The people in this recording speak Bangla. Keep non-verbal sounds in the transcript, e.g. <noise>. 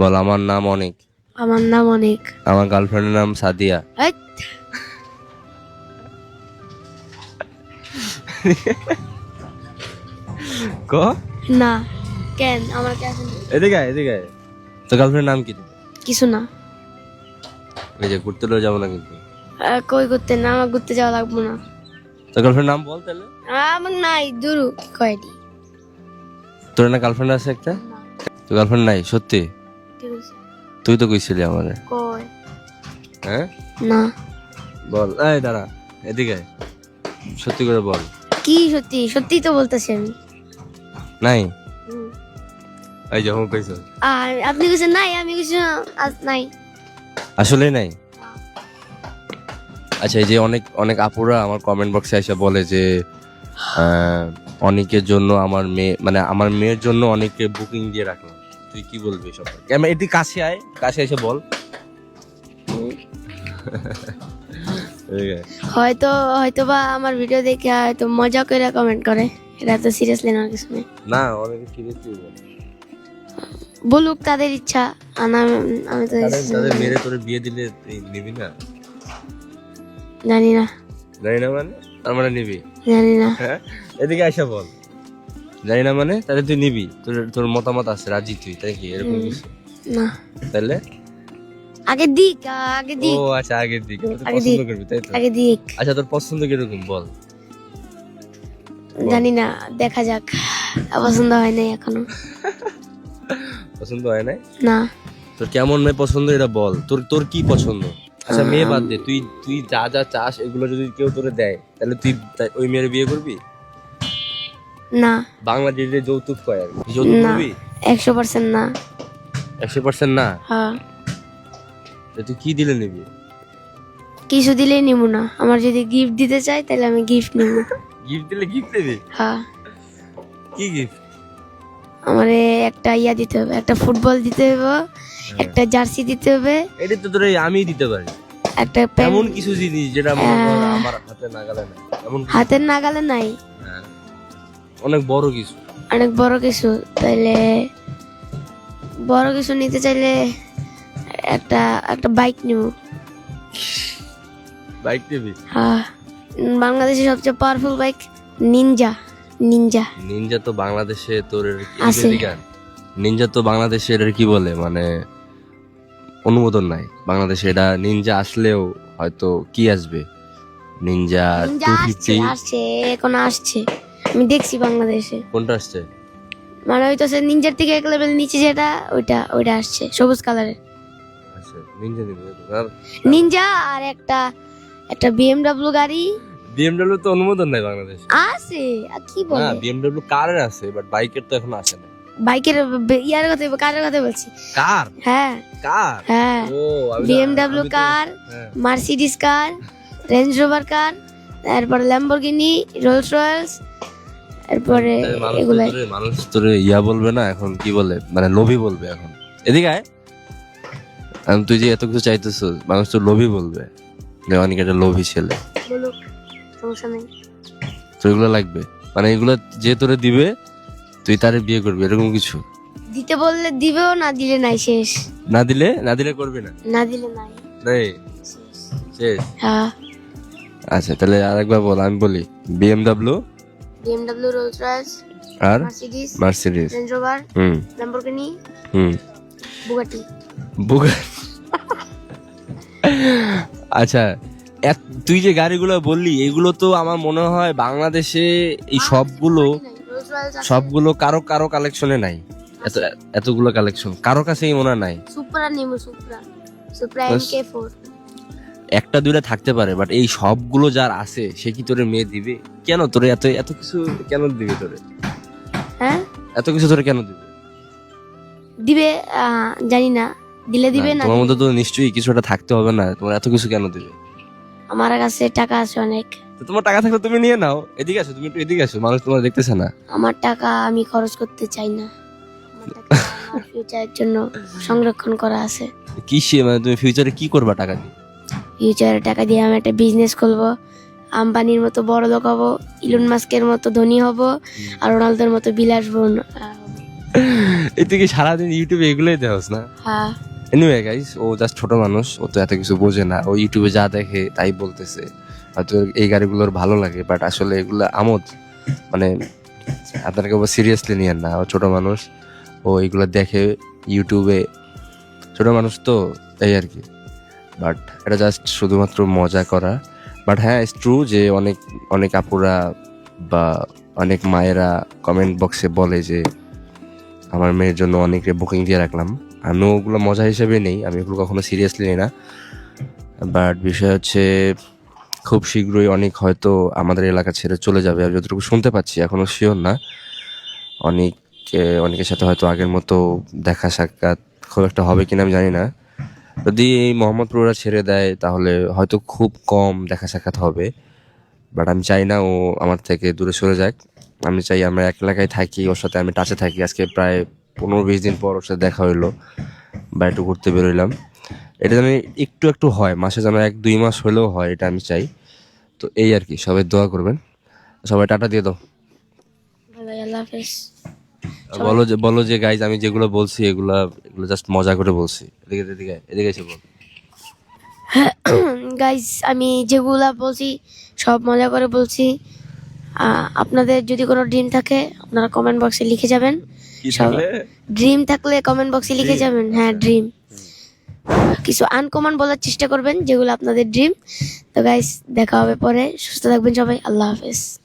বল আমার নাম অনেক। আমার নাম অনেক। আমার গার্লফ্রেন্ডের নাম সাদিয়া। ক? না কেন? আমার কাছে এদিকে আয়, এদিকে আয়। তোর গার্লফ্রেন্ডের নাম কি? কিছু না। এই যে ঘুরতে লয়ে যাব না কিন্তু? আহ, কই ঘুরতে? না আমার ঘুরতে যাওয়া লাগবো না। তোর গার্লফ্রেন্ড নাম বল তাহলে। আমার নাই দুরু কয়টি? তোর না গার্লফ্রেন্ড আছে একটা? তোর গার্লফ্রেন্ড নাই সত্যি? তুই তো কইছিলি আমারে। কয় হ্যাঁ? না। বল এই দাঁড়া এদিকে আয়। সত্যি করে বল। কি সত্যি? সত্যি তো বলতেছি আমি। নাই? হুম। এই যখন কইছ। আর আপনি কিছু নাই? আমি কিছু আজ নাই। আসলে নাই? আচ্ছা এই যে অনেক অনেক আপুরা আমার কমেন্ট বক্সে এসে বলে যে আহ, অনেকের জন্য আমার মেয়ে মানে আমার মেয়ের জন্য অনেকে বুকিং দিয়ে রাখলাম তুই কি বলবি সব এটি কাছে আয় কাছে এসে বল। হয়তো হয়তো বা আমার ভিডিও দেখে হয়তো মজা করে কমেন্ট করে। এটা তো সিরিয়াসলি না কিছু না অনেকে সিরিয়াসলি বলে। বলুক তাদের ইচ্ছা আমি তো তাদের তাদের মেরে তোরে বিয়ে দিলে তুই নিবি না? জানি না। জানি না মানে? তার মানে নিবি? জানি না। হ্যাঁ? এদিকে আইসা বল। জানি না মানে? তাহলে তুই নিবি। তোর তোর মতামত আছে রাজি তুই তাই কি? এরকম কিছু? না। তাহলে? আগে দিক আগে দিক। ও আচ্ছা আগের দিকে। আগে পছন্দ। করবি তাই তো? আগে দিক। আচ্ছা তোর পছন্দ কীরকম? বল। জানি না দেখা যাক। পছন্দ হয় নাই এখনও। পছন্দ হয় নাই? না। তোর কেমন মেয়ে পছন্দ এটা বল। তোর তোর কি পছন্দ? আচ্ছা মেয়ে বাদ দে তুই তুই যা যা চাস এগুলো যদি কেউ তোরে দেয় তাহলে তুই ওই মেয়ের বিয়ে করবি? না। বাংলাদেশে যৌতুক কয় আর যৌতুক না। একশো পার্সেন্ট না। একশো পার্সেন্ট না? হ্যাঁ। তা তুই কি দিলে নিবি? কিছু দিলেই নিব না। আমার যদি গিফট দিতে চাই তাহলে আমি গিফট নিব। গিফট দিলে গিফট দিবি হ্যাঁ। কি গিফট আমার একটা ইয়া দিতে হবে একটা ফুটবল দিতে হবে একটা জার্সি দিতে হবে। এটা তো তোর আমি দিতে পারি। একটা এমন কিছু জিনিস যেটা আমার হাতে নাগালে না এমন হাতের নাগালে নাই। হ্যাঁ। অনেক বড় কিছু। অনেক বড় কিছু তাইলে বড় কিছু নিতে চাইলে একটা একটা বাইক নিব। বাইক দিবি হ্যাঁ বাংলাদেশের সবচেয়ে powerful bike Ninja Ninja Ninja তো বাংলাদেশে তোর এর কি- আছে। নিনজা তো বাংলাদেশে এটার কি বলে? মানে অনুমোদন নাই। বাংলাদেশে এটা নিনজা আসলেও হয়তো কি আসবে? নিনজা নিনজা টু ফিফটি আসছে এখন আসছে। আমি দেখছি বাংলাদেশে। কোনটা আসছে? মানে হইতেছে নিনজার থেকে এক লেভেল নিচে যেটা ওইটা ওইটা আসছে সবুজ কালারের আচ্ছা নিনজা আর নিনজা আর একটা একটা বিএমডব্লিউ গাড়ি। বিএমডব্লিউ তো অনুমোদন নাই বাংলাদেশে। আছে আর কি না বলে বিএমডব্লিউ কারের আছে বাট বাইকের তো এখন আসে না বাইকের ইয়ার কথা কারের কথা বলছি। কার? হ্যাঁ। কার? হ্যাঁ। ও BMW car. Mercedes car Range Rover car তারপর ল্যাম্বরগিনি রোলস রয়েলস তারপরে তাই মানুষ তোরে- ইয়া বলবে না? এখন কি বলে? মানে লোভী বলবে এখন। এদিকে আয়। তুই যে এত কিছু চাইতেছ মানুষ তো লোভী বলবে। যে অনেক একটা লোভী ছেলে। সমস্যা নেই। তো এগুলো লাগবে। মানে এগুলো যে তোরে দিবে তুই তারে বিয়ে করবি এরকম কিছু। দিতে বললে দিবেও না দিলে নাই শেষ। না দিলে? না দিলে করবি না? না দিলে নাই। শেষ। হ্যাঁ। আচ্ছা তাহলে আরেকবার বল আমি বলি বিএমডব্লিউ বিএমডব্লিউ রোলস রয়েলস আর? মার্সিডিস মার্সিডিজ রেঞ্জ রোভার হুম। ল্যাম্বরগিনি হুম। বুগাটি বুগা আচ্ছা তুই যে গাড়িগুলো বললি এগুলো তো আমার মনে হয় বাংলাদেশে এই সবগুলো সবগুলো কারও কারও কালেকশনে নাই। এত এতগুলো কালেকশন কারও কাছেই মনে নাই। সুপ্রা নিমু সুপ্রা সুপ্রা। এমকে ফোর একটা দুইটা থাকতে পারে বাট এই সবগুলো যার আছে সে কি তোরে মেয়ে দিবে? কেন তোরে এত এত কিছু কেন দিবে তোরে? হ্যাঁ? এত কিছু তোরে কেন দিবে? দিবে জানি না। দিলে দিবে না তোমার মধ্যে তো নিশ্চয়ই কিছু একটা থাকতে হবে না তোমার এত কিছু কেন দিবে? আমার কাছে টাকা আছে অনেক। তো তোমার টাকা থাকলে তুমি নিয়ে নাও এদিকে আসো তুমি একটু এদিকে আসো মানুষ তোমার দেখতেছে না। আমার টাকা আমি খরচ করতে চাই না। ফিউচারের <laughs> জন্য সংরক্ষণ করা আছে। কি সে মানে তুমি ফিউচারে কি করবা টাকা দিয়ে ফিউচারে টাকা দিয়ে আমি একটা বিজনেস খুলবো আম্বানির মতো বড় লোক হব ইলন মাস্কের মতো ধনী হব আর রোনালদোর মতো বিলাসবহুল আহ, এই তুই কি সারাদিন ইউটিউবে এগুলোই দেওয়াস না? হ্যাঁ। এনিওয়ে গাইস ও জাস্ট ছোট মানুষ ও তো এত কিছু বোঝে না। ও ইউটিউবে যা দেখে তাই বলতেছে। হয়তো এই গাড়িগুলোর ভালো লাগে বাট আসলে এগুলো আমোদ। মানে আপনাকে সিরিয়াসলি নিয়েন না। ও ছোট মানুষ ও এগুলো দেখে ইউটিউবে ছোট মানুষ তো এই আর কি। বাট এটা জাস্ট শুধুমাত্র মজা করা। বাট হ্যাঁ ইটস ট্রু যে অনেক অনেক আপুরা বা অনেক মায়েরা কমেন্ট বক্সে বলে যে, আমার মেয়ের জন্য অনেকে বুকিং দিয়ে রাখলাম। আমি ওগুলো মজা হিসেবে নেই, আমি ওগুলো কখনো সিরিয়াসলি নিই না। বাট বিষয় হচ্ছে, খুব শীঘ্রই অনেক হয়তো আমাদের এলাকা ছেড়ে চলে যাবে। আমি যতটুকু শুনতে পাচ্ছি এখনও শিওর না। অনেক অনেকের সাথে হয়তো আগের মতো দেখা সাক্ষাৎ খুব একটা হবে কিনা আমি জানি না। যদি এই মোহাম্মদপুরা ছেড়ে দেয়, তাহলে হয়তো খুব কম দেখা সাক্ষাৎ হবে। বাট আমি চাই না ও আমার থেকে দূরে সরে যাক। আমি চাই আমরা এক এলাকায় থাকি, ওর সাথে আমি টাচে থাকি। আজকে প্রায় পনেরো বিশ দিন পর ওর সাথে দেখা হইল, বা একটু ঘুরতে বেরোইলাম। এটা যেন একটু একটু হয়, মাসে যেন এক দুই মাস হলেও হয়, এটা আমি চাই। তো এই আর কি, সবাই দোয়া করবেন। সবাই টাটা দিয়ে দাও। আল্লাহ হাফেজ। বলো যে বলো যে গাইজ আমি যেগুলো বলছি এগুলা এগুলো জাস্ট মজা করে বলছি। এদিকে এদিকে এদিকে এসে বল। <coughs> গাইজ আমি যেগুলা বলছি সব মজা করে বলছি। আহ, আপনাদের যদি কোনো ড্রিম থাকে আপনারা কমেন্ট বক্সে লিখে যাবেন। সব- ড্রিম থাকলে কমেন্ট বক্সে লিখে যাবেন হ্যাঁ ড্রিম কিছু আনকমন বলার চেষ্টা করবেন যেগুলো আপনাদের ড্রিম তো গাইস দেখা হবে পরে। সুস্থ থাকবেন সবাই আল্লাহ হাফেজ।